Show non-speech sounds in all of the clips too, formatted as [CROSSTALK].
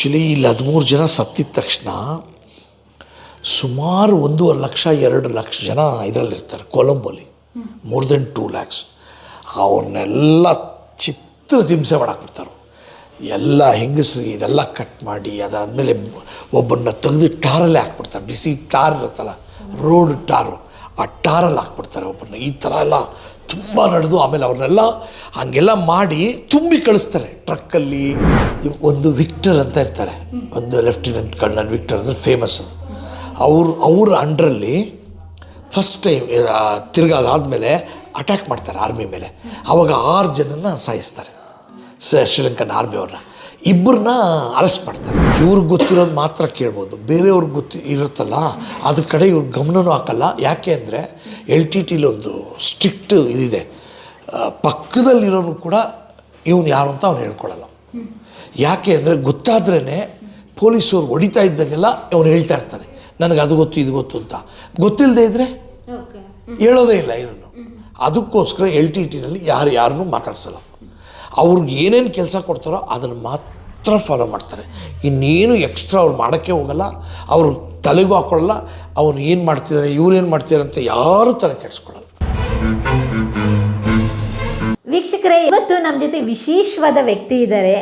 Actually ಇಲ್ಲಿ ಹದಿಮೂರು ಜನ ಸತ್ತಿದ ತಕ್ಷಣ ಸುಮಾರು ಒಂದೂವರೆ ಲಕ್ಷ, ಎರಡು ಲಕ್ಷ ಜನ ಇದರಲ್ಲಿರ್ತಾರೆ ಕೊಲಂಬೋಲಿ. ಮೋರ್ ದೆನ್ ಟೂ ಲ್ಯಾಕ್ಸ್ ಅವನ್ನೆಲ್ಲ ಚಿತ್ರ ಹಿಂಸೆ ಮಾಡಾಕ್ಬಿಡ್ತಾರೆ. ಎಲ್ಲ ಹೆಂಗಸರಿಗೆ ಇದೆಲ್ಲ ಕಟ್ ಮಾಡಿ, ಅದಾದಮೇಲೆ ಒಬ್ಬನ್ನ ತೆಗೆದು ಟಾರಲ್ಲೇ ಹಾಕ್ಬಿಡ್ತಾರೆ. ಬಿಸಿ ಟಾರ್ ಇರುತ್ತಲ್ಲ ರೋಡ್ ಟಾರು, ಆ ಟಾರಲ್ಲಿ ಹಾಕ್ಬಿಡ್ತಾರೆ ಒಬ್ಬರನ್ನ ಈ ಥರ ಎಲ್ಲ ತುಂಬ ನಡೆದು ಆಮೇಲೆ ಅವ್ರನ್ನೆಲ್ಲ ಹಂಗೆಲ್ಲ ಮಾಡಿ ತುಂಬಿ ಕಳಿಸ್ತಾರೆ. ಟ್ರಕ್ಕಲ್ಲಿ ಒಂದು ವಿಕ್ಟರ್ ಅಂತ ಇರ್ತಾರೆ. ಒಂದು ಲೆಫ್ಟಿನೆಂಟ್ ಕರ್ನಲ್ ವಿಕ್ಟರ್ ಅಂದರೆ ಫೇಮಸ್ ಅವರು, ಅವ್ರ ಅಂಡ್ರಲ್ಲಿ ಫಸ್ಟ್ ಟೈಮ್ ತಿರ್ಗಾ ಅದಾದಮೇಲೆ ಅಟ್ಯಾಕ್ ಮಾಡ್ತಾರೆ ಆರ್ಮಿ ಮೇಲೆ. ಆವಾಗ ಆರು ಜನನ ಸಾಯಿಸ್ತಾರೆ. ಶ್ರೀಲಂಕನ್ ಆರ್ಮಿಯವ್ರನ್ನ ಇಬ್ಬರನ್ನ ಅರೆಸ್ಟ್ ಮಾಡ್ತಾರೆ. ಇವ್ರಿಗೆ ಗೊತ್ತಿರೋದು ಮಾತ್ರ ಕೇಳ್ಬೋದು. ಬೇರೆಯವ್ರಿಗೆ ಗೊತ್ತಿ, ಇರುತ್ತಲ್ಲ ಅದ್ರ ಕಡೆ ಇವ್ರ ಗಮನವೂ ಹಾಕಲ್ಲ. ಯಾಕೆ ಅಂದರೆ ಎಲ್ ಟಿ ಟಿಲಿ ಒಂದು ಸ್ಟ್ರಿಕ್ಟ್ ಇದಿದೆ. ಪಕ್ಕದಲ್ಲಿರೋರು ಪಕ್ಕದಲ್ಲಿರೋನು ಕೂಡ ಇವನು ಯಾರು ಅಂತ ಅವ್ನು ಹೇಳ್ಕೊಳ್ಳಲ್ಲ ಯಾಕೆ ಅಂದರೆ ಗೊತ್ತಾದ್ರೇ ಪೊಲೀಸವ್ರು ಹೊಡಿತಾ ಇದ್ದಂಗೆಲ್ಲ ಅವನು ಹೇಳ್ತಾ ಇರ್ತಾನೆ. ನನಗೆ ಅದು ಗೊತ್ತು ಇದು ಗೊತ್ತು ಅಂತ. ಗೊತ್ತಿಲ್ಲದೆ ಇದ್ದರೆ ಹೇಳೋದೇ ಇಲ್ಲ ಏನನ್ನು. ಅದಕ್ಕೋಸ್ಕರ ಎಲ್ ಟಿ ಟಿನಲ್ಲಿ ಯಾರು ಯಾರನ್ನೂ ಮಾತಾಡ್ಸಲ್ಲ. ಅವ್ರಿಗೆ ಏನೇನು ಕೆಲಸ ಕೊಡ್ತಾರೋ ಅದನ್ನು ಮಾತ್ರ ಫಾಲೋ ಮಾಡ್ತಾರೆ. ಇನ್ನೇನು ಎಕ್ಸ್ಟ್ರಾ ಅವ್ರು ಮಾಡೋಕ್ಕೆ ಹೋಗಲ್ಲ, ಅವರು ತಲೆಗೂ ಹಾಕೊಳ್ಳಲ್ಲ, ಅವ್ರು ಏನು ಮಾಡ್ತಿದ್ದಾರೆ ಇವ್ರು ಏನು ಮಾಡ್ತಿದ್ದಾರೆ ಅಂತ ಯಾರೂ ತಲೆ ಕೆಡಿಸ್ಕೊಳ್ಳಲ್ಲ ವೀಕ್ಷಕರೇ, ಇವತ್ತು ನಮ್ಮ ಜೊತೆ ವಿಶೇಷವಾದ ವ್ಯಕ್ತಿ ಇದ್ದಾರೆ.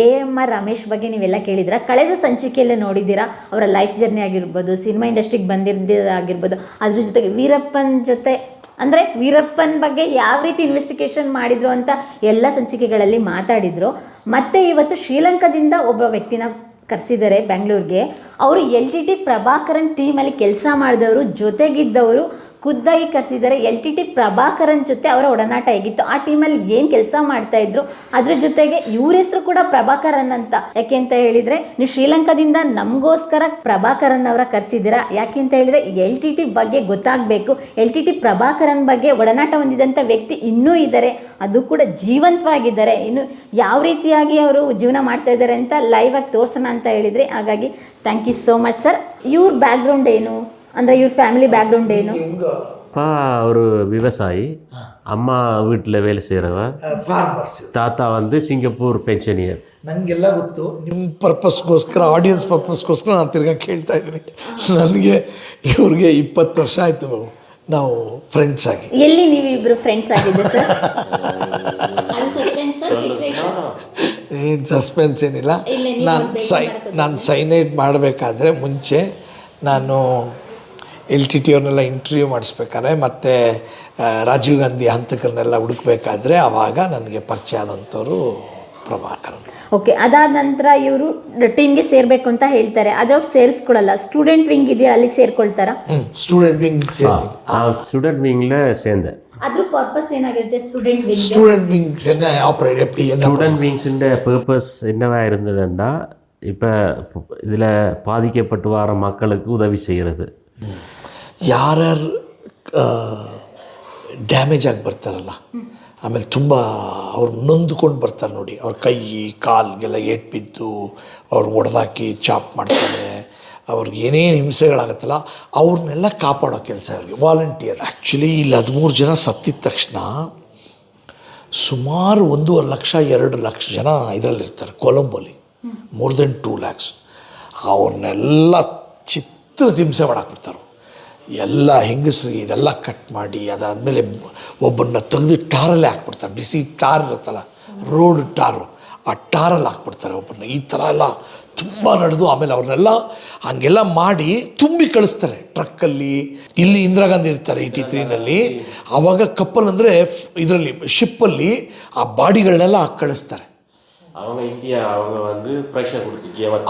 ಎ ಎಂ ಆರ್ ರಮೇಶ್ ಬಗ್ಗೆ ನೀವೆಲ್ಲ ಕೇಳಿದ್ರ ಕಳೆದ ಸಂಚಿಕೆಯಲ್ಲೇ ನೋಡಿದ್ದೀರಾ? ಅವರ ಲೈಫ್ ಜರ್ನಿ ಆಗಿರ್ಬೋದು ಸಿನಿಮಾ ಇಂಡಸ್ಟ್ರಿಗೆ ಬಂದಿರೋದಾಗಿರ್ಬೋದು ಅದ್ರ ಜೊತೆಗೆ ವೀರಪ್ಪನ ಜೊತೆ ಅಂದರೆ ವೀರಪ್ಪನ್ ಬಗ್ಗೆ ಯಾವ ರೀತಿ ಇನ್ವೆಸ್ಟಿಗೇಷನ್ ಮಾಡಿದ್ರು ಅಂತ ಎಲ್ಲ ಸಂಚಿಕೆಗಳಲ್ಲಿ ಮಾತಾಡಿದರು. ಮತ್ತೆ ಇವತ್ತು ಶ್ರೀಲಂಕಾದಿಂದ ಒಬ್ಬ ವ್ಯಕ್ತಿನ ಕರೆಸಿದ್ದಾರೆ ಬೆಂಗಳೂರಿಗೆ. ಅವರು ಎಲ್ ಟಿ ಟಿ ಪ್ರಭಾಕರನ್ ಟೀಮಲ್ಲಿ ಕೆಲಸ ಮಾಡಿದವರು, ಜೊತೆಗಿದ್ದವರು ಖುದ್ದಾಗಿ ಕರೆಸಿದ್ದಾರೆ. ಎಲ್ ಟಿ ಟಿ ಪ್ರಭಾಕರನ್ ಜೊತೆ ಅವರ ಒಡನಾಟ ಹೇಗಿತ್ತು? ಆ ಟೀಮಲ್ಲಿ ಏನು ಕೆಲಸ ಮಾಡ್ತಾ ಇದ್ರು? ಅದ್ರ ಜೊತೆಗೆ ಇವ್ರ ಹೆಸರು ಕೂಡ ಪ್ರಭಾಕರನ್ ಅಂತ. ಯಾಕೆ ಅಂತ ಹೇಳಿದ್ರೆ, ನೀವು ಶ್ರೀಲಂಕಾದಿಂದ ನಮಗೋಸ್ಕರ ಪ್ರಭಾಕರನ್ ಅವರ ಕರೆಸಿದ್ದೀರಾ? ಯಾಕೆ ಅಂತ ಹೇಳಿದ್ರೆ, ಎಲ್ ಟಿ ಟಿ ಬಗ್ಗೆ ಗೊತ್ತಾಗಬೇಕು. ಎಲ್ ಟಿ ಟಿ ಪ್ರಭಾಕರನ್ ಬಗ್ಗೆ ಒಡನಾಟ ಹೊಂದಿದಂಥ ವ್ಯಕ್ತಿ ಇನ್ನೂ ಇದ್ದಾರೆ. ಅದು ಕೂಡ ಜೀವಂತವಾಗಿದ್ದಾರೆ. ಇನ್ನು ಯಾವ ರೀತಿಯಾಗಿ ಅವರು ಜೀವನ ಮಾಡ್ತಾ ಇದ್ದಾರೆ ಅಂತ ಲೈವ್ ಆಗಿ ತೋರಿಸೋಣ ಅಂತ ಹೇಳಿದ್ರಿ, ಹಾಗಾಗಿ thank you so much sir ಇವ್ರ ಬ್ಯಾಕ್ಗ್ರೌಂಡ್ ಏನು? ಅಂದರೆ ಇವ್ರ ಫ್ಯಾಮಿಲಿ ಬ್ಯಾಕ್ಗ್ರೌಂಡ್ ಏನು அப்பா ஒரு விவசாயி அம்மா வீட்டில் வேலை செய்கிறவ ಫಾರ್ಮರ್ಸ್ தாத்தா வந்து சிங்கப்பூர் பென்ஷனியர் ನನಗೆಲ್ಲ ಗೊತ್ತು ನಿಮ್ಮ ಪರ್ಪಸ್ಗೋಸ್ಕರ ಆಡಿಯನ್ಸ್ ಪರ್ಪಸ್ಗೋಸ್ಕರ ನಾನು ತಿರ್ಗಾ ಕೇಳ್ತಾ ಇದ್ದೀನಿ ನನಗೆ ಇವ್ರಿಗೆ ಇಪ್ಪತ್ತು ವರ್ಷ ಆಯಿತು ನಾವು ಫ್ರೆಂಡ್ಸ್ ಆಗಿ ಎಲ್ಲಿ ನೀವು ಇಬ್ರು ಫ್ರೆಂಡ್ಸ್ ಆಗಿದ್ದು ಸರ್ ಅದು ಸಸ್ಪೆನ್ಸ್ ಏನು ಸಸ್ಪೆನ್ಸ್ ಏನಿಲ್ಲ ಇಲ್ಲ, ನೀವು ನಾನು ಒಂದು ಸೈ ನಾನು ಸೈನೈಡ್ ಮಾಡಬೇಕಾದ್ರೆ ಮುಂಚೆ ನಾನು ಎಲ್ ಟಿ ಟಿ ಅವ್ರನ್ನೆಲ್ಲ ಇಂಟರ್ವ್ಯೂ ಮಾಡಿಸ್ಬೇಕಾದ್ರೆ ಮತ್ತು ರಾಜೀವ್ ಗಾಂಧಿ ಹಂತಕರನ್ನೆಲ್ಲ ಹುಡುಕ್ಬೇಕಾದ್ರೆ ಆವಾಗ ನನಗೆ ಪರಿಚಯ ಆದಂಥವ್ರು ಪ್ರಭಾಕರನ್ ಓಕೆ ಅದಾದ ನಂತರ ಇವರು ಟೀಮ್ಗೆ ಸೇರ್ಬೇಕು ಅಂತ ಹೇಳ್ತಾರೆ ಆದ್ರೆ ಅವ್ರು ಸೇರಿಸ್ಕೊಳಲ್ಲ ಸ್ಟೂಡೆಂಟ್ ವಿಂಗ್ ಇದೆಯಾ ಅಲ್ಲಿಗೆ ಸೇರ್ಕೊಳ್ತಾರಾ ಹ್ಞೂ ಸ್ಟೂಡೆಂಟ್ ವಿಂಗ್ ಸೇರಿ நான் ஸ்டூடெண்ட் விங்கில் சேர்ந்தேன் ಅದ್ರ ಪರ್ಪಸ್ ಏನಾಗಿರುತ್ತೆ ಸ್ಟೂಡೆಂಟ್ ವಿಂಗ್ ஸ்டூடெண்ட் விங்ஸ் என்ன ஆப்ரேட் எப்படி என்ன ஸ்டூடெண்ட் விங்ஸின் பர்பஸ் என்னவா இருந்ததுன்னா இப்போ இதில் பாதிக்கப்பட்டு வர மக்களுக்கு உதவி செய்கிறது ಯಾರ್ಯಾರು ಡ್ಯಾಮೇಜ್ ಆಗಿ ಬರ್ತಾರಲ್ಲ ಆಮೇಲೆ ತುಂಬ ಅವ್ರು ನೊಂದ್ಕೊಂಡು ಬರ್ತಾರೆ ನೋಡಿ. ಅವ್ರ ಕೈ ಕಾಲ್ಗೆಲ್ಲ ಏಟ್ ಬಿದ್ದು ಅವ್ರು ಒಡೆದಾಕಿ ಚಾಪ್ ಮಾಡ್ತಾರೆ ಅವ್ರಿಗೆ ಏನೇನು ಹಿಂಸೆಗಳಾಗತ್ತಲ್ಲ ಅವ್ರನ್ನೆಲ್ಲ ಕಾಪಾಡೋ ಕೆಲಸ ಅವ್ರಿಗೆ ವಾಲಂಟಿಯರ್ ಆ್ಯಕ್ಚುಲಿ ಇಲ್ಲಿ ಹದಿಮೂರು ಜನ ಸತ್ತಿದ ತಕ್ಷಣ ಸುಮಾರು ಒಂದೂವರೆ ಲಕ್ಷ ಎರಡು ಲಕ್ಷ ಜನ ಇದರಲ್ಲಿರ್ತಾರೆ ಕೊಲಂಬೋಲಿ. ಮೋರ್ ದೆನ್ ಟೂ ಲ್ಯಾಕ್ಸ್ ಅವ್ರನ್ನೆಲ್ಲ ಚಿತ್ರ ಹಿಂಸೆ ಮಾಡಾಕ್ಬಿಡ್ತಾರೆ ಎಲ್ಲ ಹೆಂಗಸರಿಗೆ ಇದೆಲ್ಲ ಕಟ್ ಮಾಡಿ ಅದಾದಮೇಲೆ ಒಬ್ಬನ್ನ ತೆಗೆದು ಟಾರಲ್ಲಿ ಹಾಕ್ಬಿಡ್ತಾರೆ. ಬಿಸಿ ಟಾರ್ ಇರುತ್ತಲ್ಲ ರೋಡ್ ಟಾರು ಆ ಟಾರಲ್ಲಿ ಹಾಕ್ಬಿಡ್ತಾರೆ ಒಬ್ಬನ್ನ. ಈ ಥರ ಎಲ್ಲ ತುಂಬ ನಡೆದು ಆಮೇಲೆ ಅವ್ರನ್ನೆಲ್ಲ ಹಾಗೆಲ್ಲ ಮಾಡಿ ತುಂಬಿ ಕಳಿಸ್ತಾರೆ. ಟ್ರಕ್ಕಲ್ಲಿ ಇಲ್ಲಿ ಇಂದಿರಾ ಗಾಂಧಿ ಇರ್ತಾರೆ ಏಯ್ಟಿ ಟಿ ತ್ರೀನಲ್ಲಿ. ಆವಾಗ ಕಪ್ಪಲ್ ಅಂದರೆ ಇದರಲ್ಲಿ ಶಿಪ್ಪಲ್ಲಿ ಆ ಬಾಡಿಗಳನ್ನೆಲ್ಲ ಹಾಕಿ ಕಳಿಸ್ತಾರೆ.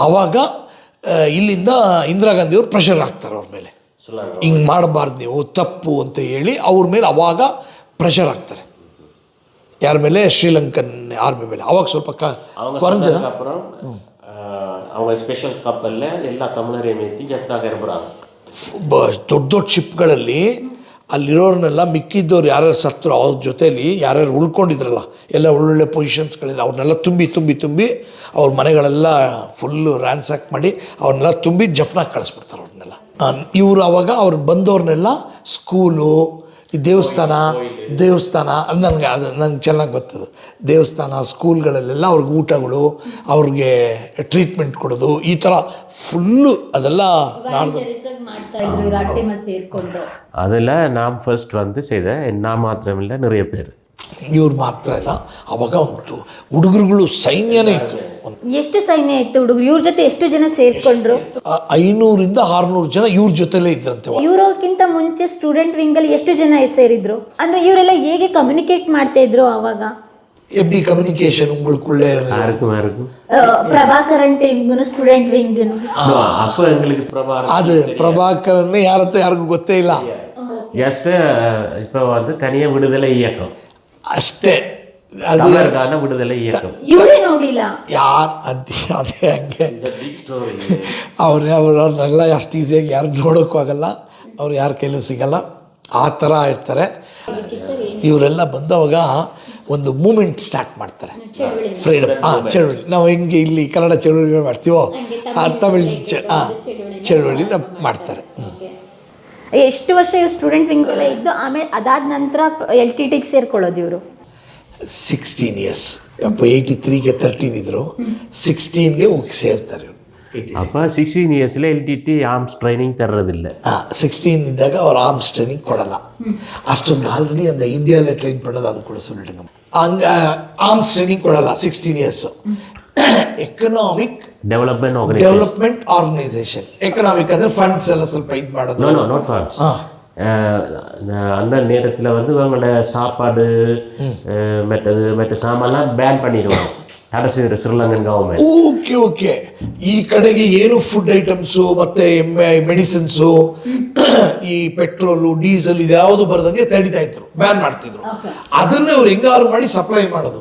ಆವಾಗ ಇಲ್ಲಿಂದ ಇಂದಿರಾ ಗಾಂಧಿಯವರು ಪ್ರೆಷರ್ ಹಾಕ್ತಾರೆ ಅವ್ರ ಮೇಲೆ. ಹಿಂಗೆ ಮಾಡಬಾರ್ದು ನೀವು ತಪ್ಪು ಅಂತ ಹೇಳಿ ಅವ್ರ ಮೇಲೆ ಅವಾಗ ಪ್ರೆಷರ್ ಹಾಕ್ತಾರೆ ಯಾರ ಮೇಲೆ ಶ್ರೀಲಂಕನ್ ಆರ್ಮಿ ಮೇಲೆ ಅವಾಗ ಸ್ವಲ್ಪ ಕ அவங்க ಕೊರಂಜ சொன்னதுக்கு அப்புறம் ஆஹ், அவங்க ஸ்பெஷல் கப்பலில் எல்லா தமிழரையும் ஏற்றி ஜெஃப்னாக இருப்புறாங்க ಬ- ದೊಡ್ಡ ದೊಡ್ಡ ಶಿಪ್ಗಳಲ್ಲಿ ಅಲ್ಲಿರೋರ್ನೆಲ್ಲ ಮಿಕ್ಕಿದ್ದವ್ರು ಯಾರ್ಯಾರು ಸತ್ತರು ಅವ್ರ ಜೊತೇಲಿ ಯಾರ್ಯಾರು ಉಳ್ಕೊಂಡಿದ್ರಲ್ಲ ಎಲ್ಲ ಒಳ್ಳೊಳ್ಳೆ ಪೊಸಿಷನ್ಸ್ಗಳಿದೆ ಅವ್ರನ್ನೆಲ್ಲ ತುಂಬಿ ತುಂಬಿ ತುಂಬಿ ಅವ್ರ ಮನೆಗಳೆಲ್ಲ ಫುಲ್ಲು ರ್ಯಾನ್ಸಾಕ್ ಮಾಡಿ ಅವ್ರನ್ನೆಲ್ಲ ತುಂಬಿ ಜಫ್ನಾಗ್ ಕಳಿಸ್ಬಿಡ್ತಾರೆ ಅವ್ರನ್ನೆಲ್ಲ ಇವರು ಅವಾಗ ಅವ್ರು ಬಂದವ್ರನ್ನೆಲ್ಲ ಸ್ಕೂಲು ಈ ದೇವಸ್ಥಾನ ದೇವಸ್ಥಾನ ಅದು ನನಗೆ ಅದು ನಂಗೆ ಚೆನ್ನಾಗಿ ಗೊತ್ತದು ದೇವಸ್ಥಾನ ಸ್ಕೂಲ್ಗಳಲ್ಲೆಲ್ಲ ಅವ್ರಿಗೆ ಊಟಗಳು ಅವ್ರಿಗೆ ಟ್ರೀಟ್ಮೆಂಟ್ ಕೊಡೋದು ಈ ಥರ ಫುಲ್ಲು ಅದೆಲ್ಲ ನಾಡ್ದು ಮಾಡ್ತಾ ಇದ್ರು ಇವ್ರು ಆ ಟೈಮಲ್ಲಿ ಸೇರ್ಕೊಂಡು அதில் நான் ஃபர்ஸ்ட் வந்து செய்தேன் நான் மாத்திரமில்லை நிறைய பேர் ಇವ್ರು ಮಾತ್ರ ಇಲ್ಲ ಅವಾಗ ಒಂದು ಹುಡುಗರುಗಳು ಸೈನ್ಯನೇ ಇತ್ತು ಎಷ್ಟು ಸೈನ್ಯ ಇತ್ತು ಹುಡುಗರು ಇವ್ರ ಜೊತೆ ಎಷ್ಟು ಜನ ಸೇರ್ಕೊಂಡ್ರು ಆ- ಐನೂರಿಂದ ಆರುನೂರು ಜನ ಇವ್ರ ಜೊತೆಲೇ ಇದ್ರಂತೆ ಇವ್ರೋಕ್ಕಿಂತ ಮುಂಚೆ ಸ್ಟೂಡೆಂಟ್ ವಿಂಗ್ ಅಲ್ಲಿ ಎಷ್ಟು ಜನ ಸೇರಿದ್ರು ಅಂದ್ರೆ ಇವರೆಲ್ಲ ಹೇಗೆ ಕಮ್ಯುನಿಕೇಟ್ ಮಾಡ್ತಾ ಇದ್ರು ಅವಾಗ எப்படி கம்யூனிகேஷன் உங்களுக்குள்ளே யாருக்கும் யாருக்கும் ಪ್ರಭಾಕರನ್ ಟೀಮ್ಗೂ ಸ್ಟೂಡೆಂಟ್ ವಿಂಗ್ அப்போ எங்களுக்கு பிரபாரம் அது பிரபாகரன் யாரத்த யாருக்கும் ಗೊತ್ತೇ ಇಲ್ಲ ஜஸ்ட்டு இப்போ வந்து தனியாக விடுதலை இயக்கம் ಅಷ್ಟೇ ಅದು தமிழருக்கான விடுதலை இயக்கம் ಇವರೇ ನೋಡಿಲ್ಲ ಯಾರು ಅದೇ ಅದೇ ಹಂಗೆ பிக் ஸ்டோரி ಅವ್ರು ಅವ್ರನ್ನೆಲ್ಲ ಅಷ್ಟು ಈಸಿಯಾಗಿ ಯಾರು ನೋಡೋಕ್ಕೂ ಆಗಲ್ಲ ಅವ್ರು ಯಾರ ಕೈಲೂ ಸಿಗಲ್ಲ ಆ ಥರ ಇರ್ತಾರೆ ಇವರೆಲ್ಲ ಬಂದವಾಗ ಒಂದು ಮೂಮೆಂಟ್ ಸ್ಟಾರ್ಟ್ ಮಾಡ್ತಾರೆ ಫ್ರೀಡಮ್ ಹಾಂ ಚಳುವಳಿ ನಾವು ಹೆಂಗೆ ಇಲ್ಲಿ ಕನ್ನಡ ಚಳುವಳಿ ಮಾಡ್ತೀವೋ ಆ ತಮಿಳ್ ಚ ಹಾಂ ಚಳುವಳಿನ ಮಾಡ್ತಾರೆ ಹ್ಮ್. ಎಷ್ಟು ವರ್ಷ ಇವ್ರು ಸ್ಟೂಡೆಂಟ್ ವಿಂಗ್ ಎಲ್ಲ ಇದ್ದು ಆಮೇಲೆ ಅದಾದ ನಂತರ ಎಲ್ ಟಿ ಟಿಗೆ ಸೇರ್ಕೊಳ್ಳೋದು ಇವರು ಸಿಕ್ಸ್ಟೀನ್ ಇಯರ್ಸ್ ಅಪ್ಪ ಏಯ್ಟಿ ತ್ರೀಗೆ ತರ್ಟೀನ್ ಇದ್ದರು ಸಿಕ್ಸ್ಟೀನ್ಗೆ ಹೋಗಿ ಸೇರ್ತಾರೆ ಅಪ್ಪ sixteen ಇಯರ್ಸಲ್ಲೇ L T T arms training ತರೋದಿಲ್ಲ ಹಾಂ ಸಿಕ್ಸ್ಟೀನ್ ಇದ್ದಾಗ ಅವ್ರು ಆರ್ಮ್ಸ್ ಟ್ರೈನಿಂಗ್ ಕೊಡಲ್ಲ ಅಷ್ಟೊಂದು ಆಲ್ರೆಡಿ ಅಂದರೆ ಇಂಡಿಯಾದಲ್ಲೇ ಟ್ರೈನ್ ಮಾಡೋದು ಅದು ಕೂಡ ಸುಳ್ಳಿಟ್ಟು ಹಂಗೆ ಆರ್ಮ್ಸ್ ಟ್ರೈನಿಂಗ್ ಕೊಡಲ್ಲ sixteen years economic development development organisation economic ಅಂದರೆ ಫಂಡ್ಸ್ ಎಲ್ಲ ಸ್ವಲ್ಪ ಇದು ಮಾಡೋದು நோ நோ நோட் ஃபார்ம்ஸ் அந்த நேரத்தில் வந்து இவங்களோட சாப்பாடு அஹ், மற்றது மற்ற சாமான்லாம் பேன் பண்ணிடுவாங்க தடை செய்கிற ஸ்ரீலங்கன் கவர்மெண்ட் ಓಕೆ ಓಕೆ ಈ ಕಡೆಗೆ ಏನು ಫುಡ್ ಐಟಮ್ಸು ಮತ್ತೆ ಮೆಡಿಸಿನ್ಸು ಈ ಪೆಟ್ರೋಲು ಡೀಸೆಲ್ ಇದ್ಯಾವುದು ಬರ್ದಂಗೆ ತಡಿತಾ ಇದ್ರು ಬ್ಯಾನ್ ಮಾಡ್ತಿದ್ರು ಅದನ್ನೇ ಅವ್ರು ಹೆಂಗಾರು ಮಾಡಿ ಸಪ್ಲೈ ಮಾಡೋದು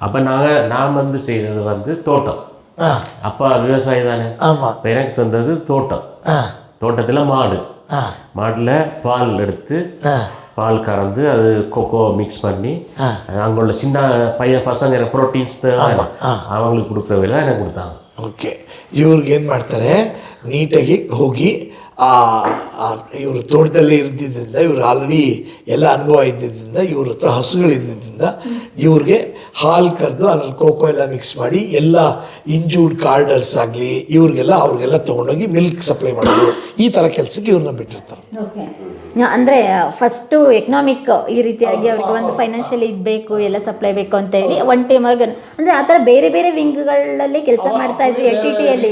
அப்போ நாங்கள் நான் வந்து செய்தது வந்து தோட்டம் ಹಾಂ அப்பா விவசாயி தானே ஆமாம் அப்போ எனக்கு தந்தது தோட்டம் ಹಾಂ தோட்டத்தில் மாடு ಹಾಂ மாட்டில் பால் எடுத்து ಹಾಂ பால் கறந்து அது கொக்கோ மிக்ஸ் பண்ணி அங்கே உள்ள சின்ன பையன் பசங்க ப்ரோட்டீன்ஸ் அவங்களுக்கு கொடுக்குற வேலை எனக்கு கொடுத்தாங்க ಓಕೆ ಇವ್ರಿಗೆ ಏನು ಮಾಡ್ತಾರೆ ನೀಟಾಗಿ ಹೋಗಿ ಆ ಇವರು ತೋಟದಲ್ಲೇ ಇರ್ದಿದ್ದರಿಂದ ಇವರು ಆಲ್ರೆಡಿ ಎಲ್ಲ ಅನುಭವ ಇದ್ದಿದ್ದರಿಂದ, ಇವ್ರ ಹತ್ರ ಹಸುಗಳಿದ್ದಿದ್ದರಿಂದ ಇವ್ರಿಗೆ ಹಾಲು ಕರೆದು ಅದ್ರಲ್ಲಿ ಕೋಕೋ ಎಲ್ಲ ಮಿಕ್ಸ್ ಮಾಡಿ ಎಲ್ಲ ಇಂಜೂರ್ಡ್ ಕಾರ್ಡರ್ಸ್ ಆಗಲಿ, ಇವ್ರಿಗೆಲ್ಲ ಅವ್ರಿಗೆಲ್ಲ ತೊಗೊಂಡೋಗಿ ಮಿಲ್ಕ್ ಸಪ್ಲೈ ಮಾಡೋದು ಈ ಥರ ಕೆಲಸಕ್ಕೆ ಇವ್ರನ್ನ ಬಿಟ್ಟಿರ್ತಾರೆ. ಅಂದ್ರೆ ಫಸ್ಟು ಎಕನಾಮಿಕ್ ಈ ರೀತಿಯಾಗಿ ಅವ್ರಿಗೆ ಒಂದು ಫೈನಾನ್ಷಿಯಲಿ ಇದ್ಬೇಕು ಎಲ್ಲ ಸಪ್ಲೈ ಬೇಕು ಅಂತ ಹೇಳಿ ಒನ್ ಟೈಮ್ ಅವ್ರಿಗೆ ಅಂದ್ರೆ ಆ ಥರ ಬೇರೆ ಬೇರೆ ವಿಂಗ್ಗಳಲ್ಲಿ ಕೆಲಸ ಮಾಡ್ತಾ ಇದ್ರು ಎಲ್ ಟಿ ಟಿಯಲ್ಲಿ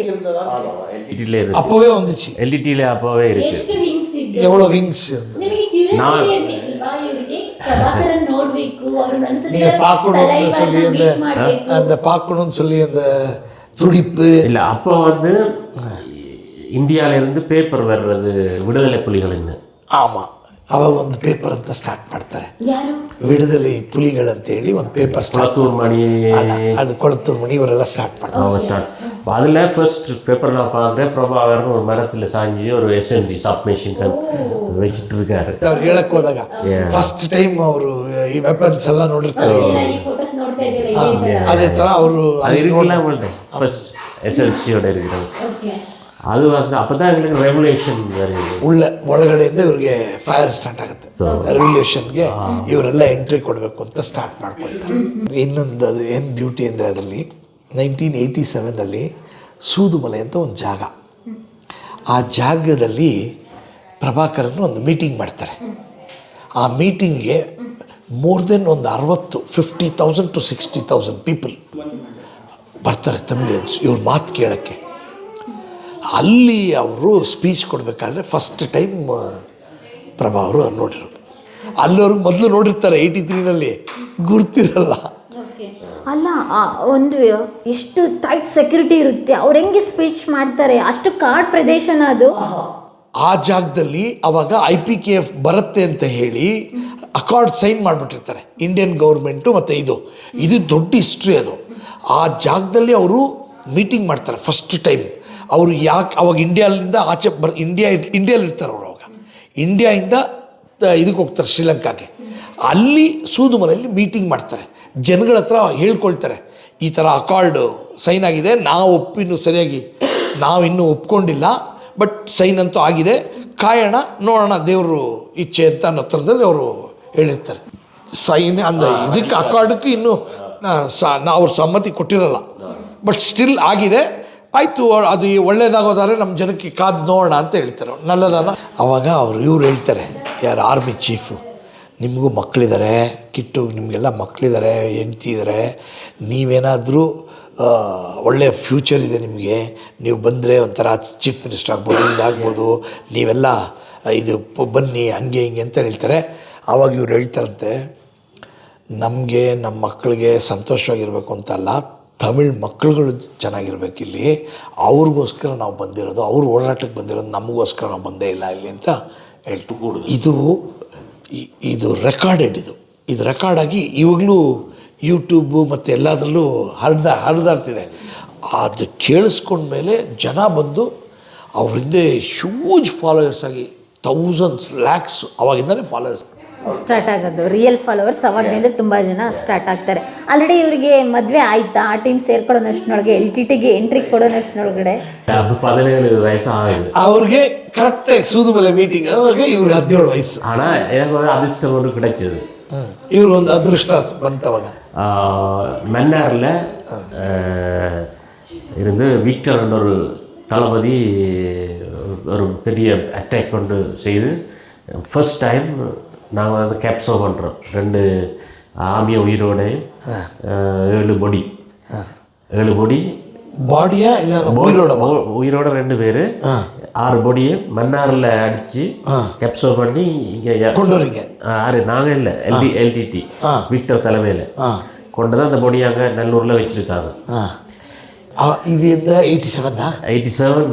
எல்டிடியில் இருக்கு ಅಪ್ಪವೇ ಒಂದಿಚ್ಚಿ எல்டிடியில் அப்போவே இருக்கு ಎಷ್ಟು ವಿಂಗ್ಸ್ ಇದ್ದು ಎವಳೋ ವಿಂಗ್ಸ್ ನಿಮಗೆ ಕ್ಯೂರಿಯಾಸಿಟಿ ಇರ್ಲಿಲ್ವಾ ಇವರಿಗೆ ಪ್ರಭಾಕರನ್ ನೋಡ್ಬೇಕು ಅವ್ರನ್ನ ಒಂದ್ಸತಿ நீங்கள் பார்க்கணும்னு live சொல்லி ಆಗಿ அந்த meet ಮಾಡ್ಬೇಕು. அந்த பார்க்கணும்னு சொல்லி அந்த துடிப்பு இல்லை அப்போ வந்து இந்தியாவிலேருந்து பேப்பர் வர்றது விடுதலை புலிகள்னு ಆಮಾಂ ಅವಾಗ ಒಂದು ಪೇಪರ್ ಅಂತ ಸ್ಟಾರ್ಟ್ ಮಾಡ್ತಾರೆ ಯಾರು ವಿಡುದಲೆ ಪುಲಿಗಳಂತೇಳಿ ಒಂದು ಪೇಪರ್ ಸ್ಟಾರ್ಟ್ குளத்தூர் மணி ಅದು ಕೊಳತೂರು ಮಣಿ ಇವರೆಲ್ಲ ಸ್ಟಾರ್ಟ್ ಮಾಡ್ತಾರೆ அவங்க ஸ்டார்ட் அதில் ஃபர்ஸ்ட் பேப்பர் நான் பார்க்குறேன் பிரபாகரன் ஒரு மரத்தில் சாஞ்சி ஒரு எஸ்எம்ஜி சப்மிஷன் வச்சுட்டு இருக்காரு ಅವ್ರು ಹೇಳಕ್ ಹೋದಾಗ ಫಸ್ಟ್ ಟೈಮ್ ಅವರು ಈ ವೆಪನ್ಸ್ ಎಲ್ಲ ನೋಡಿರ್ತಾರೆ ಈ ಫೋಟೋಸ್ ನೋಡ್ತಾ ಇದ್ದೇವೆ ಇದೇ ತರ ಅದೇ ಥರ ಅವರು அது இருக்குல்ல அவங்கள்ட்ட ஃபர்ஸ்ட் எஸ்எல்சியோட இருக்கிறது ಅದು ಅಂತ ಅಪದಾನಗಳಿಗೆ ರೆವಲ್ಯೂಷನ್ ಉಳ್ಳ ಒಳಗಡೆಯಿಂದ ಇವ್ರಿಗೆ ಫೈರ್ ಸ್ಟಾರ್ಟ್ ಆಗುತ್ತೆ. ರೆವಲ್ಯೂಷನ್ಗೆ ಇವರೆಲ್ಲ ಎಂಟ್ರಿ ಕೊಡಬೇಕು ಅಂತ ಸ್ಟಾರ್ಟ್ ಮಾಡ್ಕೊಳ್ತಾರೆ. ಇನ್ನೊಂದು ಅದು ಏನು ಬ್ಯೂಟಿ ಅಂದರೆ ಅದರಲ್ಲಿ ನೈನ್ಟೀನ್ ಏಯ್ಟಿ ಸೆವೆನಲ್ಲಿ ಸೂದುಮಲೆ ಅಂತ ಒಂದು ಜಾಗ. ಆ ಜಾಗದಲ್ಲಿ ಪ್ರಭಾಕರನ್ನು ಒಂದು ಮೀಟಿಂಗ್ ಮಾಡ್ತಾರೆ. ಆ ಮೀಟಿಂಗ್ಗೆ ಮೋರ್ ದೆನ್ ಒಂದು ಅರವತ್ತು fifty thousand to sixty thousand people ಬರ್ತಾರೆ ತಮಿಳಿಯನ್ಸ್ ಇವ್ರ ಮಾತು ಕೇಳೋಕ್ಕೆ. ಅಲ್ಲಿ ಅವರು ಸ್ಪೀಚ್ ಕೊಡಬೇಕಾದ್ರೆ ಫಸ್ಟ್ ಟೈಮ್ ಪ್ರಭಾ ಅವರು ನೋಡಿರೋದು ಅಲ್ಲವರು ಮೊದಲು ನೋಡಿರ್ತಾರೆ ಏಯ್ಟಿ ತ್ರೀನಲ್ಲಿ ಗುರ್ತಿರಲ್ಲ. ಅಲ್ಲ ಆ ಒಂದು ಎಷ್ಟು ಟೈಟ್ ಸೆಕ್ಯೂರಿಟಿ ಇರುತ್ತೆ ಅವ್ರು ಹೆಂಗೆ ಸ್ಪೀಚ್ ಮಾಡ್ತಾರೆ ಅಷ್ಟು ಕಾಡ್ ಪ್ರದೇಶನ ಅದು? ಆ ಜಾಗದಲ್ಲಿ ಅವಾಗ ಐ ಪಿ ಕೆ ಎಫ್ ಬರುತ್ತೆ ಅಂತ ಹೇಳಿ ಅಕಾರ್ಡ್ ಸೈನ್ ಮಾಡಿಬಿಟ್ಟಿರ್ತಾರೆ. ಇಂಡಿಯನ್ ಗೌರ್ಮೆಂಟು ಮತ್ತು ಇದು. ಇದು ದೊಡ್ಡ ಹಿಸ್ಟ್ರಿ ಅದು. ಆ ಜಾಗದಲ್ಲಿ ಅವರು ಮೀಟಿಂಗ್ ಮಾಡ್ತಾರೆ ಫಸ್ಟ್ ಟೈಮ್ ಅವರು ಯಾಕೆ ಅವಾಗ ಇಂಡಿಯಾಲಿಂದ ಆಚೆ ಬರ್ ಇಂಡಿಯಾ ಇಂಡಿಯಲ್ಲಿ ಇರ್ತಾರೆ ಅವರು ಅವಾಗ. ಇಂಡಿಯಾಯಿಂದ ತ- ಇದಕ್ಕೆ ಹೋಗ್ತಾರೆ ಶ್ರೀಲಂಕಾಗೆ. ಅಲ್ಲಿ ಸೂದುಮಲೆಯಲ್ಲಿ ಮೀಟಿಂಗ್ ಮಾಡ್ತಾರೆ. ಜನಗಳ ಹತ್ರ ಹೇಳ್ಕೊಳ್ತಾರೆ. ಈ ಥರ ಅಕಾರ್ಡ್ ಸೈನ್ ಆಗಿದೆ ನಾವು ಒಪ್ಪಿನ್ನು ಸರಿಯಾಗಿ ನಾವು ಇನ್ನೂ ಒಪ್ಕೊಂಡಿಲ್ಲ ಬಟ್ ಸೈನ್ ಅಂತೂ ಆಗಿದೆ. ಕಾಯೋಣ ನೋಡೋಣ ದೇವರು ಇಚ್ಛೆ ಅಂತ ಅನ್ನೋ ಥರದಲ್ಲಿ ಅವರು ಹೇಳಿರ್ತಾರೆ. ಸೈನ್ ಅಂದ ಇದಕ್ಕೆ ಅಕಾರ್ಡಕ್ಕೆ ಇನ್ನೂ ಸ ನಾವು ಅವ್ರ ಸಮ್ಮತಿ ಕೊಟ್ಟಿರಲ್ಲ. ಬಟ್ ಸ್ಟಿಲ್ ಆಗಿದೆ. ಆಯಿತು ಅದು ಒಳ್ಳೇದಾಗೋದಾದ್ರೆ ನಮ್ಮ ಜನಕ್ಕೆ ಕಾದು ನೋಡೋಣ ಅಂತ ಹೇಳ್ತಾರೆ. ನಲ್ಲದಲ್ಲ ಅವಾಗ ಅವರು ಇವ್ರು ಹೇಳ್ತಾರೆ, ಯಾರು ಆರ್ಮಿ ಚೀಫು, ನಿಮಗೂ ಮಕ್ಕಳಿದ್ದಾರೆ ಕಿಟ್ಟು ನಿಮಗೆಲ್ಲ ಮಕ್ಕಳಿದ್ದಾರೆ ಹೆಂಡ್ತಿ ಇದ್ದಾರೆ ನೀವೇನಾದರೂ ಒಳ್ಳೆಯ ಫ್ಯೂಚರ್ ಇದೆ ನಿಮಗೆ, ನೀವು ಬಂದರೆ ಒಂಥರ ಚೀಫ್ ಮಿನಿಸ್ಟರ್ ಆಗ್ಬೋದು ಇದಾಗ್ಬೋದು ನೀವೆಲ್ಲ, ಇದು ಬನ್ನಿ, ಹಂಗೆ, ಹಿಂಗೆ ಅಂತ ಹೇಳ್ತಾರೆ. ಆವಾಗ ಇವ್ರು ಹೇಳ್ತಾರಂತೆ, ನಮಗೆ ನಮ್ಮ ಮಕ್ಕಳಿಗೆ ಸಂತೋಷವಾಗಿರಬೇಕು ಅಂತಲ್ಲ ತಮಿಳ್ ಮಕ್ಕಳುಗಳು ಚೆನ್ನಾಗಿರ್ಬೇಕು ಇಲ್ಲಿ. ಅವ್ರಿಗೋಸ್ಕರ ನಾವು ಬಂದಿರೋದು, ಅವ್ರ ಓಡಾಟಕ್ಕೆ ಬಂದಿರೋದು, ನಮಗೋಸ್ಕರ ನಾವು ಬಂದೇ ಇಲ್ಲ ಇಲ್ಲಿ ಅಂತ ಹೇಳ್ತು ಇದು ಇದು ರೆಕಾರ್ಡೆಡ್ ಇದು. ಇದು ರೆಕಾರ್ಡ್ ಆಗಿ ಇವಾಗಲೂ ಯೂಟ್ಯೂಬು ಮತ್ತು ಎಲ್ಲದರಲ್ಲೂ ಹರಿದ, ಹರಿದಾಡ್ತಿದೆ. ಅದು ಕೇಳಿಸ್ಕೊಂಡ್ಮೇಲೆ ಜನ ಬಂದು ಅವ್ರ ಹಿಂದೆ ಹ್ಯೂಜ್ ಫಾಲೋವರ್ಸ್ ಆಗಿ ಥೌಸಂಡ್ಸ್ ಲ್ಯಾಕ್ಸ್ ಅವಾಗಿಂದಲೇ ಫಾಲೋವರ್ಸ್ ಸ್ಟಾರ್ಟ್ ಆಗೋದು ರಿಯಲ್ ಫಾಲೋವರ್ಸ್ ಅವಾಗಲಿಂದ ತುಂಬ ಜನ ಸ್ಟಾರ್ಟ್ ಆಗ್ತಾರೆ ಆಲ್ರೆಡಿ ಇವರಿಗೆ ಮದುವೆ ಆಯ್ತಾ ಆ ಟೀಮ್ ಸೇರ್ಕೊಳ್ಳೋನಷ್ಟನೊಳಗೆ ಎಲ್ ಟಿ ಟಿಗೆ ಎಂಟ್ರಿ ಕೊಡೋನಷ್ಟನೊಳಗಡೆ அப்போ பதினேழு வயசு ஆகுது ಅವ್ರಿಗೆ ಕರೆಕ್ಟಾಗಿ ಸೂದುಮಲೆ ಮೀಟಿಂಗ್ ಅವ್ರಿಗೆ ಇವ್ರಿಗೆ ಹದಿನೇಳು ವಯಸ್ಸು ஆனால் எனக்கு ஒரு அதிர்ஷ்டம் ஒன்று கிடைச்சது ಇವ್ರು ಒಂದು ಅದೃಷ್ಟ ಬಂತವಾಗ மன்னாரில் இருந்து விக்டர்ன்ற ஒரு தளபதி ஒரு பெரிய அட்டாக் கொண்டு செய்து ஃபர்ஸ்ட் டைம் நாங்கள் வந்து கேப்சோ பண்ணுறோம் ரெண்டு ஆமிய உயிரோட ஏழு பொடி. ஏழு பொடி. பாடியா உயிரோட உயிரோட ரெண்டு பேர். ஆறு பொடியை மன்னாரில் அடித்து கெப்சோ பண்ணி இங்கே கொண்டு வரீங்க? ஆறு. நாங்கள் இல்லை. எல்டி எல்டிடி விக்டர் தலைமையில். கொண்டு தான் அந்த பொடியை அங்கே நல்லூரில் வச்சுருக்காங்க. இது இந்த எயிட்டி செவனா eighty seven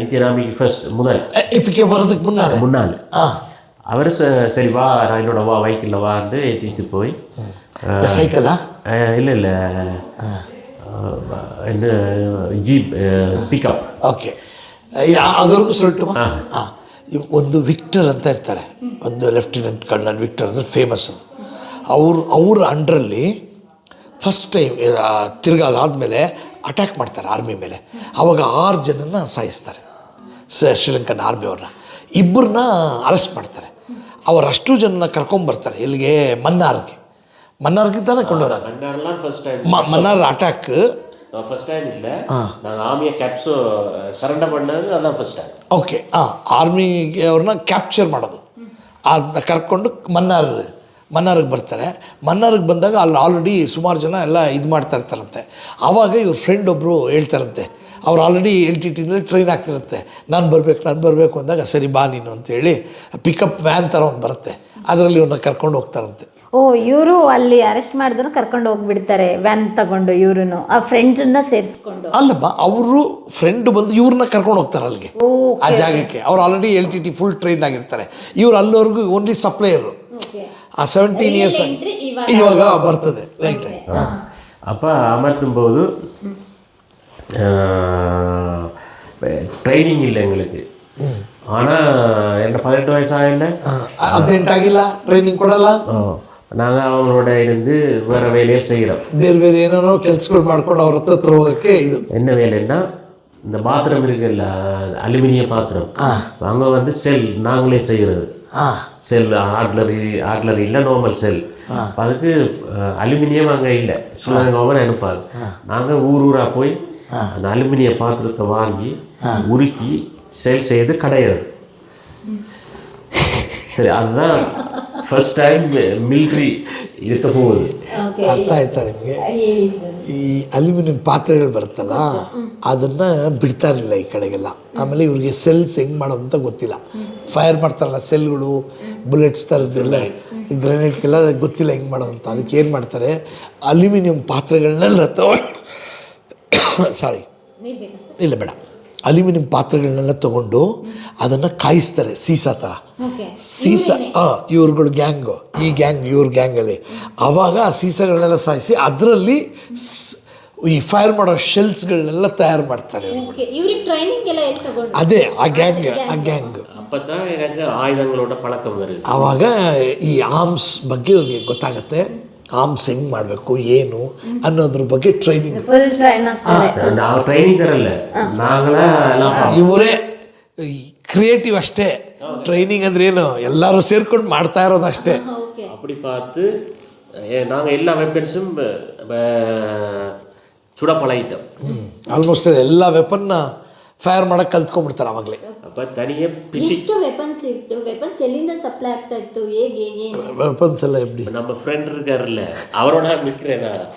Indian army first முதல். இப்போ வர்றதுக்கு முன்னால் முன்னால் ஆ. அவர் சரி வா நான் என்னோட வா வைக்கில் வான்னு ஏற்றிட்டு போய் ಸೈಕಲಾ இல்லை இல்லை என்ன ஜீப் பிக்கப் ಓಕೆ ಅದವರೆಗೂ ಸ್ವಲ್ಪ ಹಾಂ ಒಂದು ವಿಕ್ಟರ್ ಅಂತ ಇರ್ತಾರೆ ಒಂದು ಲೆಫ್ಟಿನೆಂಟ್ ಕರ್ನಲ್ ವಿಕ್ಟರ್ ಅಂದರೆ ಫೇಮಸ್ ಅವರು ಅವ್ರ ಅಂಡ್ರಲ್ಲಿ ಫಸ್ಟ್ ಟೈಮ್ ತಿರ್ಗಾ ಅದಾದಮೇಲೆ ಅಟ್ಯಾಕ್ ಮಾಡ್ತಾರೆ ಆರ್ಮಿ ಮೇಲೆ ಆವಾಗ ಆರು ಜನನ ಸಾಯಿಸ್ತಾರೆ ಸ ಶ್ರೀಲಂಕನ್ ಆರ್ಮಿಯವ್ರನ್ನ ಇಬ್ಬರನ್ನ ಅರೆಸ್ಟ್ ಮಾಡ್ತಾರೆ ಅವರಷ್ಟು ಜನನ ಕರ್ಕೊಂಬರ್ತಾರೆ ಇಲ್ಲಿಗೆ ಮನ್ನಾರ್ಗೆ. ಮನ್ನಾರ್ಗಿಂತಾನೆ ಕೊಂಡೋರ ಕೊಂಡವರ first time Mannar attack first time ಇಲ್ಲ. ನಾನು ಆರ್ಮಿಯ ಕ್ಯಾಪ್ಸು ಸರೆಂಡರ್ ಮಾಡೋದು ಫಸ್ಟ್ ಟೈಮ್ ಓಕೆ ಹಾಂ ಆರ್ಮಿಗೆ ಅವ್ರನ್ನ ಕ್ಯಾಪ್ಚರ್ ಮಾಡೋದು. ಅದನ್ನ ಕರ್ಕೊಂಡು ಮನ್ನಾರ್ ಮನ್ನಾರಿಗೆ ಬರ್ತಾರೆ. ಮನ್ನಾರಿಗೆ ಬಂದಾಗ ಅಲ್ಲಿ ಆಲ್ರೆಡಿ ಸುಮಾರು ಜನ ಎಲ್ಲ ಇದು ಮಾಡ್ತಾ ಇರ್ತಾರಂತೆ. ಆವಾಗ ಇವ್ರ ಫ್ರೆಂಡ್ ಒಬ್ಬರು ಹೇಳ್ತಾರಂತೆ ಅವ್ರು ಆಲ್ರೆಡಿ ಎಲ್ ಟಿ ಟಿನಲ್ಲಿ ಟ್ರೈನ್ ಆಗ್ತಿರುತ್ತೆ. ನಾನು ಬರಬೇಕು ನಾನು ಬರಬೇಕು ಅಂದಾಗ ಸರಿ ಬಾ ನೀನು ಅಂತೇಳಿ ಪಿಕಪ್ ವ್ಯಾನ್ ಥರ ಒಂದು ಬರುತ್ತೆ. ಅದರಲ್ಲಿ ಇವ್ರನ್ನ ಕರ್ಕೊಂಡು ಹೋಗ್ತಾರಂತೆ. ಓ ಇವರು ಅಲ್ಲಿ ಅರೆಸ್ಟ್ ಮಾಡಿದ್ರು ಕರ್ಕೊಂಡು ಹೋಗ್ಬಿಡ್ತಾರೆ ವ್ಯಾನ್ ತಗೊಂಡು ಇವ್ರನ್ನು ಆ ಫ್ರೆಂಡ್ಸನ್ನ ಸೇರಿಸ್ಕೊಂಡು. ಅಲ್ಲಪ್ಪ ಅವರು ಫ್ರೆಂಡ್ ಬಂದು ಇವ್ರನ್ನ ಕರ್ಕೊಂಡು ಹೋಗ್ತಾರೆ ಅಲ್ಲಿಗೆ. ಆ ಜಾಗಕ್ಕೆ. ಅವ್ರು already L T T full train ಆಗಿರ್ತಾರೆ. ಇವ್ರು ಅಲ್ಲಿವರೆಗೂ ಓನ್ಲಿ ಸಪ್ಲೈಯರು ಆ ಸೆವೆಂಟೀನ್ ಇಯರ್ಸ್ ಇವಾಗ ಬರ್ತದೆ. ರೈಟ್ ಅಪ್ಪ ಆಮೇಲೆ ತುಂಬಬಹುದು ட்ரைனிங் இல்லை எங்களுக்கு ஆனால் என்ன பதினெட்டு வயசாகல ಹದಿನೆಂಟಾಗಿಲ್ಲ ಟ್ರೈನಿಂಗ್ ಕೊಡಲ್ಲ நாங்கள் அவங்களோட இருந்து வேறு வேலையை செய்கிறோம் ಬೇರೆ ಬೇರೆ ಏನೇನೋ ಕೆಲ್ಸಗಳು ಮಾಡ್ಕೊಂಡು ಅವ್ರ ಹತ್ರ ಹತ್ರ ಹೋಗೋಕ್ಕೆ ಇದು என்ன வேலைன்னா இந்த பாத்திரம் இருக்குல்ல அலுமினிய பாத்திரம் அங்கே வந்து செல் நாங்களே செய்கிறது ಹಾಂ செல் ஆட்லரி ஆட்லரி இல்லை நார்மல் செல் அதுக்கு அஹ், அலுமினியம் அங்கே இல்லை ஸ்ரீலங்காவில் அனுப்பாது நாங்கள் ஊர் ஊராக போய் அந்த அலுமினிய பாத்திரத்தை வாங்கி உருக்கி செல் செய்து கடையிறது சரி அதுதான் ஃபர்ஸ்ட் டைம் மிலிட்ரி இருக்க போகுது ಅರ್ಥ ಆಯ್ತಾ ನಿಮಗೆ ಈ ಅಲ್ಯೂಮಿನಿಯಂ ಪಾತ್ರೆಗಳು ಬರುತ್ತಲ್ಲ ಅದನ್ನು ಬಿಡ್ತಾ ಇರಲಿಲ್ಲ ಈ ಕಡೆಗೆಲ್ಲ ಆಮೇಲೆ ಇವ್ರಿಗೆ ಸೆಲ್ಸ್ ಹೆಂಗೆ ಮಾಡೋದು ಅಂತ ಗೊತ್ತಿಲ್ಲ ಫೈರ್ ಮಾಡ್ತಾರಲ್ಲ ಸೆಲ್ಗಳು ಬುಲೆಟ್ಸ್ ಥರದ್ದೆಲ್ಲ ಗ್ರೆನೇಡ್ಗೆಲ್ಲ ಗೊತ್ತಿಲ್ಲ ಹೆಂಗೆ ಮಾಡೋದು ಅಂತ ಅದಕ್ಕೆ ಏನು ಮಾಡ್ತಾರೆ ಅಲ್ಯೂಮಿನಿಯಂ ಪಾತ್ರೆಗಳನ್ನೆಲ್ಲ ತಗೊಂಡು [COUGHS] ಸಾರಿ? ಇಲ್ಲ ಬೇಡ. ಅಲ್ಯೂಮಿನಿಯಂ ಪಾತ್ರೆಗಳನ್ನೆಲ್ಲ ತಗೊಂಡು ಅದನ್ನು ಕಾಯಿಸ್ತಾರೆ ಸೀಸಾ ಥರ ಸೀಸಾ ಹಾಂ ಇವ್ರುಗಳು ಗ್ಯಾಂಗು ಈ ಗ್ಯಾಂಗ್ ಇವ್ರ ಗ್ಯಾಂಗಲ್ಲಿ. ಆವಾಗ ಆ ಸೀಸಾಗಳನ್ನೆಲ್ಲ ಸಾಯಿಸಿ ಅದರಲ್ಲಿ ಈ ಫೈರ್ ಮಾಡೋ ಶೆಲ್ಸ್ಗಳನ್ನೆಲ್ಲ ತಯಾರು ಮಾಡ್ತಾರೆ ಅದೇ ಆ ಗ್ಯಾಂಗ್ ಆ ಗ್ಯಾಂಗ್. ಆವಾಗ ಈ ಆರ್ಮ್ಸ್ ಬಗ್ಗೆ ಅವ್ರಿಗೆ ಗೊತ್ತಾಗುತ್ತೆ. ಆರ್ಮ್ಸ್ ಹೆಂಗೆ ಮಾಡಬೇಕು ಏನು ಅನ್ನೋದ್ರ ಬಗ್ಗೆ ಟ್ರೈನಿಂಗ್ ನಾವು ಟ್ರೈನಿಂಗ್ ಇವರೇ ಕ್ರಿಯೇಟಿವ್ ಅಷ್ಟೇ ಟ್ರೈನಿಂಗ್ ಅಂದ್ರೆ ಏನು ಎಲ್ಲರೂ ಸೇರ್ಕೊಂಡು ಮಾಡ್ತಾ ಇರೋದು ಅಷ್ಟೇ அப்படி பார்த்து நாங்கள் எல்லா வெப்பன்ஸும் சுட பழகிட்டோம் ಆಲ್ಮೋಸ್ಟ್ ಎಲ್ಲ ವೆಪನ್ನ ಫೈರ್ ಮಾಡೋಕ್ಕೆ ಕಲ್ತ್ಕೊಂಡ್ಬಿಡ್ತಾರೆ ಆವಾಗಲೇ அப்போ தனியாக பிசி ಎಷ್ಟು ವೆಪನ್ಸ್ ಇತ್ತು ವೆಪನ್ಸ್ ಎಲ್ಲಿಂದ ಸಪ್ಲೈ ಆಗ್ತಾ ಇತ್ತು ಹೇಗೆ ಏನು ವೆಪನ್ಸ್ ಎಲ್ಲ ಎಬ್ಡಿ இப்ப நம்ம ஃப்ரெண்ட் இருக்காருல்ல அவரோட நிற்கிறேன் நான்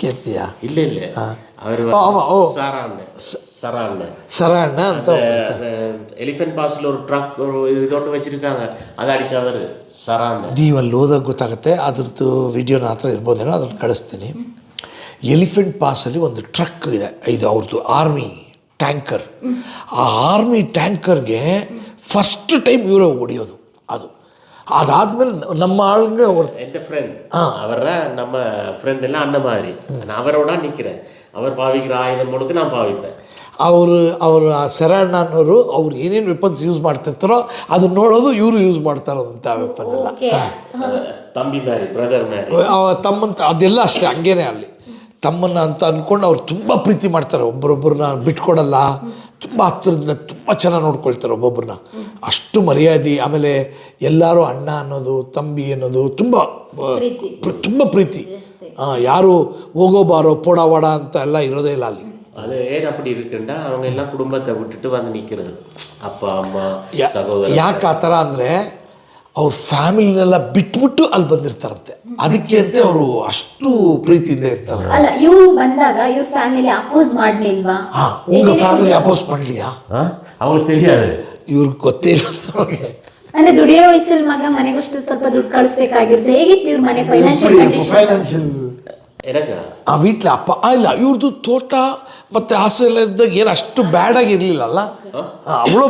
ಕೇಳ್ತೀಯಾ இல்லை இல்லை அவர் ஆமா, ஓ. சரான்னு சரான்னு ಸರಣ್ಣ ಅಂತ எலிஃபென்ட் பாஸில் ஒரு ட்ரக் ஒரு இதோண்டு வச்சிருக்காங்க அதை அடிச்சவர் சரான்னு ನೀವು ಅಲ್ಲಿ ಹೋದಾಗ ಗೊತ್ತಾಗುತ್ತೆ ಅದ್ರದ್ದು ವಿಡಿಯೋ ನನ್ನ ಹತ್ರ ಇರ್ಬೋದೇನೋ ಅದನ್ನು ಕಳಿಸ್ತೀನಿ ಎಲಿಫೆಂಟ್ ಪಾಸಲ್ಲಿ ಒಂದು ಟ್ರಕ್ ಇದೆ ಇದು ಅವ್ರದ್ದು ಆರ್ಮಿ ಟ್ಯಾಂಕರ್ ಆ ಆರ್ಮಿ ಟ್ಯಾಂಕರ್ಗೆ ಫಸ್ಟ್ ಟೈಮ್ ಇವರೇ ಹೊಡಿಯೋದು ಅದು ಅದಾದಮೇಲೆ ನಮ್ಮ ಆಳ್ಗೆ ಅವ್ರು என் ஃப்ரெண்ட் அவரை நம்ம ஃப்ரெண்ட் எல்லாம் அண்ணன் மாதிரி நான் அவரோட நிற்கிறேன் அவர் பாவிக்கிற ஆயுதம் முழுக்க நான் பாவிப்பேன் ಅವರು ಅವರು ಆ ಶರಣ್ಣ ಅನ್ನೋರು ಅವ್ರು ಏನೇನು ವೆಪನ್ಸ್ ಯೂಸ್ ಮಾಡ್ತಿರ್ತಾರೋ ಅದನ್ನ ನೋಡೋದು ಇವರು ಯೂಸ್ ಮಾಡ್ತಾ ಇರೋದಂಥ ವೆಪನ್ ಎಲ್ಲ ಓಕೆ தம்பி மாதிரி பிரதர் மாதிரி ಅವ ತಮ್ಮಂತ ಅದೆಲ್ಲ ಅಷ್ಟೇ ಹಂಗೇನೆ ಅಲ್ಲಿ ತಮ್ಮನ್ನ ಅಂತ ಅಂದ್ಕೊಂಡು ಅವ್ರು ತುಂಬ ಪ್ರೀತಿ ಮಾಡ್ತಾರೆ ಒಬ್ಬರೊಬ್ಬರನ್ನ ಬಿಟ್ಕೊಡಲ್ಲ ತುಂಬ ಹತ್ತಿರದಿಂದ ತುಂಬ ಚೆನ್ನಾಗಿ ನೋಡ್ಕೊಳ್ತಾರೆ ಒಬ್ಬೊಬ್ಬರನ್ನ ಅಷ್ಟು ಮರ್ಯಾದೆ ಆಮೇಲೆ ಎಲ್ಲರೂ ಅಣ್ಣ ಅನ್ನೋದು ತಂಬಿ ಅನ್ನೋದು ತುಂಬ ಪ್ರೀತಿ. ಪ್ರ- ತುಂಬ ಪ್ರೀತಿ ಹಾಂ ಯಾರು ಹೋಗೋ ಬಾರೋ ಪೋಡ ವಾಡ ಅಂತ ಎಲ್ಲ ಇರೋದೇ ಇಲ್ಲ ಅಲ್ಲಿ அது ஏன் அப்படி இருக்குன்னா அவங்க எல்லாம் குடும்பத்தை விட்டுட்டு வந்து நிற்கிறது அப்பா அம்மா ಯಾ- சகோதரர் ಯಾಕೆ ಆ ಥರ ಅಂದರೆ ಅವ್ರ ಫ್ಯಾಮಿಲಿನೆಲ್ಲ ಬಿಟ್ಬಿಟ್ಟು ಅಲ್ಲಿ ಬಂದಿರ್ತಾರಂತೆ ಅದಕ್ಕೆ ಅಂತ ಅವರು ಅಷ್ಟು ಪ್ರೀತಿಯಿಂದ ಇರ್ತಾರೆ. ಅಲ್ಲ ಇವ್ರು ಬಂದಾಗ ಇವ್ರ ಫ್ಯಾಮಿಲಿ ಅಪೋಸ್ ಮಾಡ್ಲಿಲ್ವಾ ಉಂಗ ಫ್ಯಾಮಿಲಿ ಅಪೋಸ್ ಮಾಡ್ಲಿಯಾ? ಅವ್ರಿಗೆ ತಿಳಿயாது ಇವ್ರಿಗೆ ಗೊತ್ತೇ ಇಲ್ಲ ಅವ್ರಿಗೆ. ಅಂದ್ರೆ ದುಡಿಯೋ ವಯಸ್ಸಲ್ಲಿ ಮಗ ಮನೆಗಷ್ಟು ಸ್ವಲ್ಪ ದುಡ್ಡು ಕಳಿಸ್ಬೇಕಾಗಿರುತ್ತೆ. ಹೇಗಿತ್ತು ಇವ್ರ ಮನೆ ಫೈನಾನ್ಷಿಯಲ್ ಫೈನಾನ್ಷಿಯಲ್ ಆ ವೀಟ್ಲ ಅಪ್ಪ ಇಲ್ಲ ಇವ್ರದ್ದು ತೋಟ ಮತ್ತೆ ಆಸೆ ಇದ್ದಾಗ ಏನು ಅಷ್ಟು ಬ್ಯಾಡಾಗಿ ಇರಲಿಲ್ಲಲ್ಲ ಅವಳು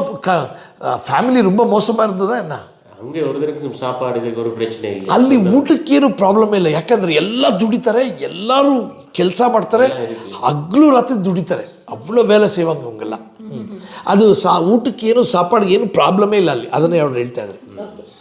ಫ್ಯಾಮಿಲಿ ತುಂಬ ಮೋಸ ಇರ್ತದ ಅಣ್ಣ ಹಂಗೆ ಹೊರದ್ರಕ್ಕೆ ನಿಮ್ಮ ಸಾಪಾಡು ಇದಕ್ಕೆ ಅವ್ರ ಪ್ರಶ್ನೆ ಇಲ್ಲ ಅಲ್ಲಿ ಊಟಕ್ಕೇನು ಪ್ರಾಬ್ಲಮ್ ಇಲ್ಲ ಯಾಕಂದ್ರೆ ಎಲ್ಲ ದುಡಿತಾರೆ ಎಲ್ಲರೂ ಕೆಲಸ ಮಾಡ್ತಾರೆ ಹಗ್ಲು ರಾತ್ರಿ ದುಡಿತಾರೆ ಅவ்வளೋ ವೇಲೆ ಸೇವಂಗ ಅವಂಗೆಲ್ಲ ಅದು ಸಾ ಊಟಕ್ಕೇನು ಸಾಪಾಡಿಗೆ ಏನು ಪ್ರಾಬ್ಲಮೇ ಇಲ್ಲ ಅಲ್ಲಿ ಅದನ್ನೇ ಅವ್ರು ಹೇಳ್ತಾ ಇದ್ದಾರೆ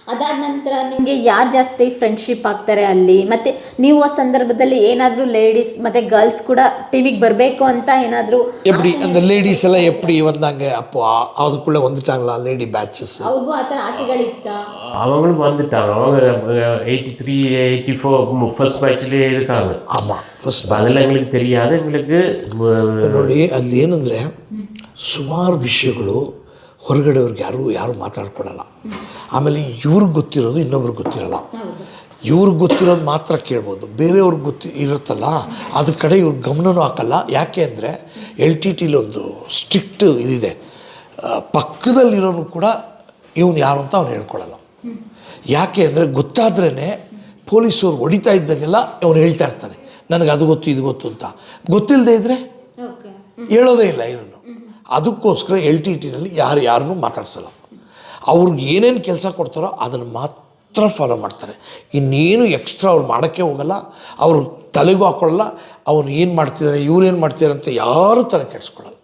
ಅದಾದ ನಂತರ ನಿಮ್ಗೆ ಯಾರು ಜಾಸ್ತಿ ಫ್ರೆಂಡ್ಶಿಪ್ ಆಗ್ತಾರೆ ಅಲ್ಲಿ ಮತ್ತೆ ನೀವು ಆ ಸಂದರ್ಭದಲ್ಲಿ ಏನಾದ್ರೂ ಲೇಡೀಸ್ ಮತ್ತೆ ಗರ್ಲ್ಸ್ ಕೂಡ ಟಿವಿಗೆ ಬರಬೇಕು ಅಂತ ಏನಾದ್ರೂ எப்படி அந்த லேடிஸ் எல்லாம் எப்படி வந்தாங்க அப்போ அ- அதுக்குள்ளே வந்துட்டாங்களா லேடி பேட்சஸ் ಅವ್ರಿಗೂ ಆ ಥರ ಆಸೆಗಳಿತ್ತ அவங்களும் வந்துட்டாங்க அவங்க eighty three eighty four first மேட்ச்லேயே இருக்காங்க ஆமாம் ಫಸ್ಟ್ அப்ப அதெல்லாம் எங்களுக்கு தெரியாது எங்களுக்கு ம- ನೋಡಿ ಅಲ್ಲಿ ಏನಂದರೆ ಸುಮಾರು ವಿಷಯಗಳು ಹೊರಗಡೆಯವ್ರಿಗೆ ಯಾರೂ ಯಾರು ಮಾತಾಡ್ಕೊಳ್ಳಲ್ಲ. ಆಮೇಲೆ ಇವ್ರಿಗೆ ಗೊತ್ತಿರೋದು ಇನ್ನೊಬ್ರಿಗೆ ಗೊತ್ತಿರಲ್ಲ. ಇವ್ರಿಗೆ ಗೊತ್ತಿರೋದು ಮಾತ್ರ ಕೇಳ್ಬೋದು. ಬೇರೆಯವ್ರಿಗೆ ಗೊತ್ತಿ ಇರುತ್ತಲ್ಲ ಅದ್ರ ಕಡೆ ಇವ್ರ ಗಮನನೂ ಹಾಕಲ್ಲ. ಯಾಕೆ ಅಂದರೆ ಎಲ್ ಟಿ ಟಿಲಿ ಒಂದು ಸ್ಟ್ರಿಕ್ಟ್ ಇದಿದೆ. ಪಕ್ಕದಲ್ಲಿರೋನು ಕೂಡ ಇವನು ಯಾರು ಅಂತ ಅವ್ನು ಹೇಳ್ಕೊಳ್ಳಲ್ಲ. ಯಾಕೆ ಅಂದರೆ ಗೊತ್ತಾದ್ರೇ ಪೊಲೀಸವ್ರು ಹೊಡಿತಾ ಇದ್ದಂಗೆಲ್ಲ ಅವನು ಹೇಳ್ತಾ ಇರ್ತಾನೆ. ನನಗೆ ಅದು ಗೊತ್ತು ಇದು ಗೊತ್ತು ಅಂತ. ಗೊತ್ತಿಲ್ಲದೆ ಇದ್ದರೆ ಹೇಳೋದೇ ಇಲ್ಲ ಏನನ್ನು ಅದಕ್ಕೋಸ್ಕರ ಎಲ್ ಟಿ ಟಿನಲ್ಲಿ ಯಾರು ಯಾರನ್ನೂ ಮಾತಾಡ್ಸಲ್ಲ. ಅವ್ರಿಗೆ ಏನೇನು ಕೆಲಸ ಕೊಡ್ತಾರೋ ಅದನ್ನು ಮಾತ್ರ ಫಾಲೋ ಮಾಡ್ತಾರೆ. ಇನ್ನೇನು ಎಕ್ಸ್ಟ್ರಾ ಅವ್ರು ಮಾಡೋಕ್ಕೆ ಹೋಗಲ್ಲ, ಅವರು ತಲೆಗೂ ಹಾಕೊಳ್ಳಲ್ಲ ಅವ್ರು ಏನು ಮಾಡ್ತಿದ್ದಾರೆ ಇವ್ರು ಏನು ಮಾಡ್ತಿದ್ದಾರೆ ಅಂತ ಯಾರೂ ತಲೆ ಕೆಡಿಸ್ಕೊಳ್ಳಲ್ಲ